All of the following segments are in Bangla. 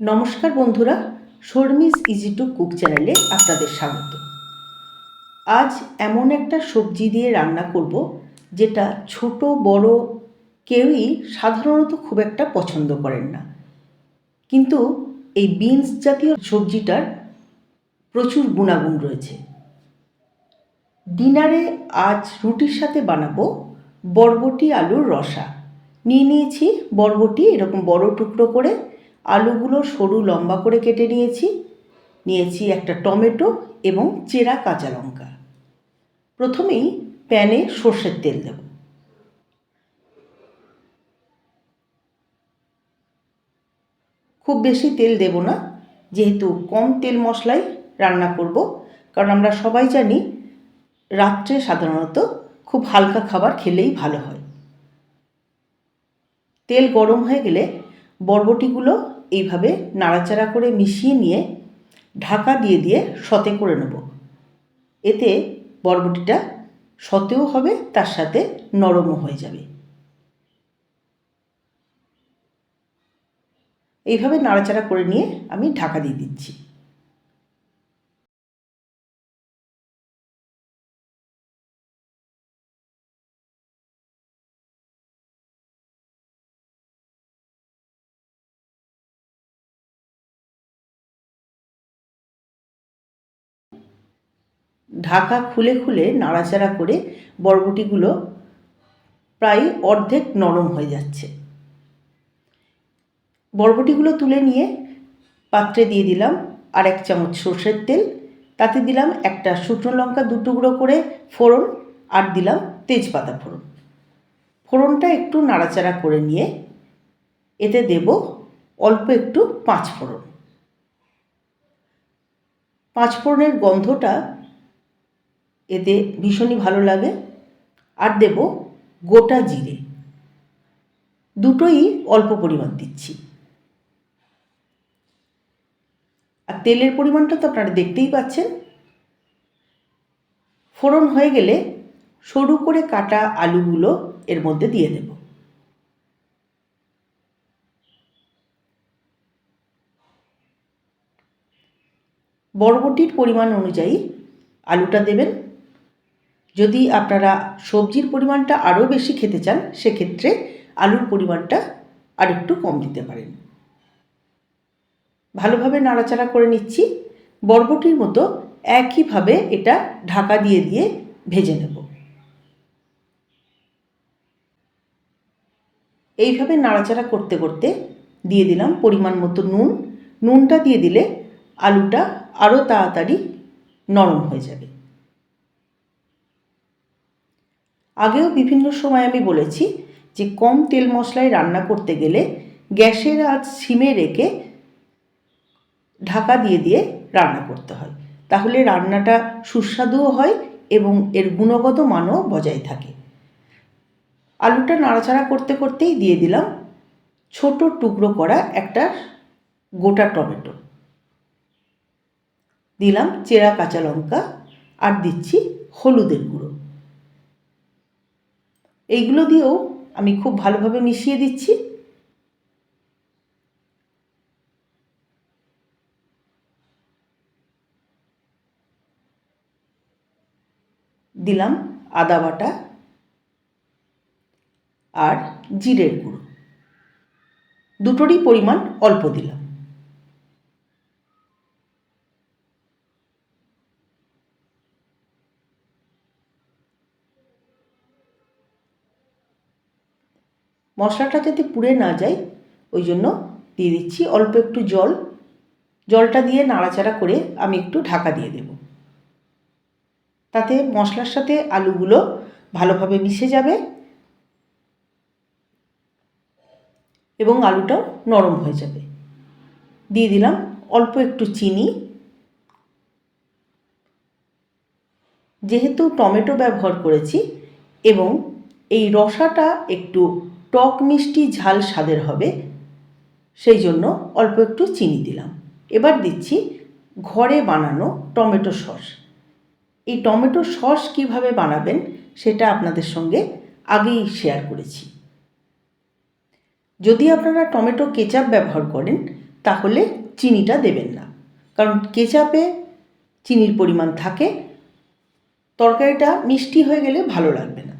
নমস্কার বন্ধুরা, শর্মিস ইজি টু কুক চ্যানেলে আপনাদের স্বাগত। আজ এমন একটা সবজি দিয়ে রান্না করব, যেটা ছোট, বড় কেউই সাধারণত খুব একটা পছন্দ করেন না। কিন্তু এই বিনস জাতীয় সবজিটার প্রচুর গুণাগুণ রয়েছে। ডিনারে আজ রুটির সাথে বানাবো বরবটি আলুর রসা। নিয়ে নিয়েছি বরবটি, এরকম বড় টুকরো করে আলুগুলো সরু লম্বা করে কেটে নিয়েছি। নিয়েছি একটা টমেটো এবং চেরা কাঁচা লঙ্কা। প্রথমেই প্যানে সর্ষের তেল দেব। খুব বেশি তেল দেব না, যেহেতু কম তেল মশলায় রান্না করব, কারণ আমরা সবাই জানি রাত্রে সাধারণত খুব হালকা খাবার খেলেই ভালো হয়। তেল গরম হয়ে গেলে বরবটিগুলো এইভাবে নাড়াচাড়া করে মিশিয়ে নিয়ে ঢাকা দিয়ে দিয়ে সতে করে নেব। এতে বরবটিটা সতেও হবে, তার সাথে নরমও হয়ে যাবে। এইভাবে নাড়াচাড়া করে নিয়ে আমি ঢাকা দিয়ে দিচ্ছি। ঢাকা খুলে খুলে নাড়াচাড়া করে বরবটিগুলো প্রায় অর্ধেক নরম হয়ে যাচ্ছে। বরবটিগুলো তুলে নিয়ে পাত্রে দিয়ে দিলাম আর এক চামচ সর্ষের তেল। তাতে দিলাম একটা শুকনো লঙ্কা দু টুকরো করে ফোড়ন আর দিলাম তেজপাতা ফোড়ন। ফোড়নটা একটু নাড়াচাড়া করে নিয়ে এতে দেব অল্প একটু পাঁচ ফোড়ন পাঁচ ফোড়নের গন্ধটা এতে ভীষণই ভালো লাগে। আর দেব গোটা জিরে। দুটোই অল্প পরিমাণ দিচ্ছি। আর তেলের পরিমাণটা তো আপনারা দেখতেই পাচ্ছেন। ফোড়ন হয়ে গেলে সরু করে কাটা আলুগুলো এর মধ্যে দিয়ে দেব। বরবটির পরিমাণ অনুযায়ী আলুটা দেবেন। যদি আপনারা সবজির পরিমাণটা আরও বেশি খেতে চান, সেক্ষেত্রে আলুর পরিমাণটা আর একটু কম দিতে পারেন। ভালোভাবে নাড়াচাড়া করে নিচ্ছি। বরবটির মতো একইভাবে এটা ঢাকা দিয়ে দিয়ে ভেজে নেব। এইভাবে নাড়াচাড়া করতে করতে দিয়ে দিলাম পরিমাণ মতো নুন। নুনটা দিয়ে দিলে আলুটা আরও তাড়াতাড়ি নরম হয়ে যাবে। আগেও বিভিন্ন সময় আমি বলেছি যে কম তেল মশলায় রান্না করতে গেলে গ্যাসের আজ সিমে রেখে ঢাকা দিয়ে দিয়ে রান্না করতে হয়। তাহলে রান্নাটা সুস্বাদুও হয় এবং এর গুণগত মানও বজায় থাকে। আলুটা নাড়াচাড়া করতে করতেই দিয়ে দিলাম ছোট টুকরো করা একটা গোটা টমেটো। দিলাম চেরা কাঁচা লঙ্কা আর দিচ্ছি হলুদের গুঁড়ো। এইগুলো দিয়েও আমি খুব ভালোভাবে মিশিয়ে দিচ্ছি। দিলাম আদা বাটা আর জিরের গুঁড়ো। দুটোরই পরিমাণ অল্প দিলাম। মশলাটা যাতে পুড়ে না যায়, ওই জন্য দিয়ে দিচ্ছি অল্প একটু জল। জলটা দিয়ে নাড়াচাড়া করে আমি একটু ঢাকা দিয়ে দেব। তাতে মশলার সাথে আলুগুলো ভালোভাবে মিশে যাবে এবং আলুটাও নরম হয়ে যাবে। দিয়ে দিলাম অল্প একটু চিনি। যেহেতু টমেটো ব্যবহার করেছি এবং এই রসাটা একটু টক মিষ্টি ঝাল স্বাদের হবে। সেই জন্য অল্প একটু চিনি দিলাম। এবার দিচ্ছি ঘরে বানানো টমেটো সস। এই টমেটো সস কীভাবে বানাবেন সেটা আপনাদের সঙ্গে আগেই শেয়ার করেছি। যদি আপনারা টমেটো কেচাপ ব্যবহার করেন, তাহলে চিনিটা দেবেন না। কারণ কেচাপে চিনির পরিমাণ থাকে, তরকারিটা মিষ্টি হয়ে গেলে ভালো লাগবে না।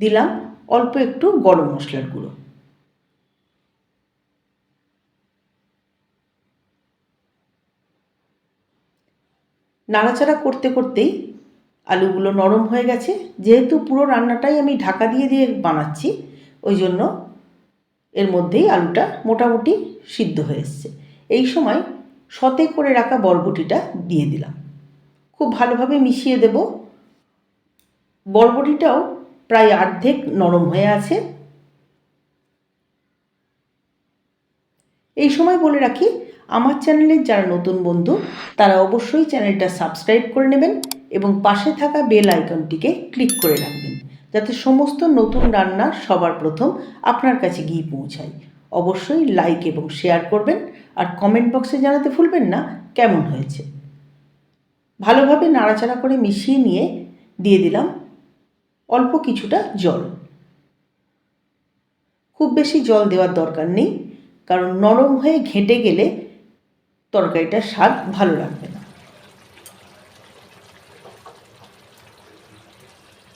দিলাম, অল্প একটু গরম মশলার গুঁড়ো। নাড়াচাড়া করতে করতেই আলুগুলো নরম হয়ে গেছে। যেহেতু পুরো রান্নাটাই আমি ঢাকা দিয়ে দিয়ে বানাচ্ছি, ওই জন্য এর মধ্যেই আলুটা মোটামুটি সিদ্ধ হয়ে এসছে। এই সময় সতে করে রাখা বরবটিটা দিয়ে দিলাম। খুব ভালোভাবে মিশিয়ে দেব। বরবটিটাও প্রায় অর্ধেক নরম হয়ে আছে। এই সময় বলে রাখি, আমার চ্যানেলের যারা নতুন বন্ধু, তারা অবশ্যই চ্যানেলটা সাবস্ক্রাইব করে নেবেন এবং পাশে থাকা বেল আইকনটিকে ক্লিক করে রাখবেন, যাতে সমস্ত নতুন রান্না সবার প্রথম আপনার কাছে গিয়ে পৌঁছায়। অবশ্যই লাইক এবং শেয়ার করবেন আর কমেন্ট বক্সে জানাতে ভুলবেন না, কেমন হয়েছে। ভালোভাবে নাড়াচাড়া করে মিশিয়ে নিয়ে দিয়ে দিলাম। অল্প কিছুটা জল। খুব বেশি জল দেওয়ার দরকার নেই, কারণ নরম হয়ে ঘেঁটে গেলে তরকারিটার স্বাদ ভালো লাগবে না।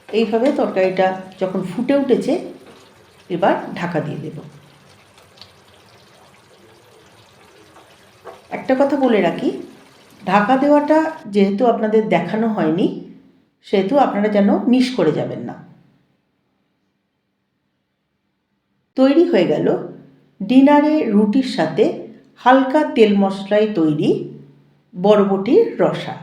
এইভাবে তরকারিটা যখন ফুটে উঠেছে, এবার ঢাকা দিয়ে দেব। একটা কথা বলে রাখি, ঢাকা দেওয়াটা যেহেতু আপনাদের দেখানো হয়নি সেহেতু আপনারা যেন মিস করে যাবেন না। তৈরি হয়ে গেল ডিনারে রুটির সাথে হালকা তেল মশলায় তৈরি বরবটির রসা।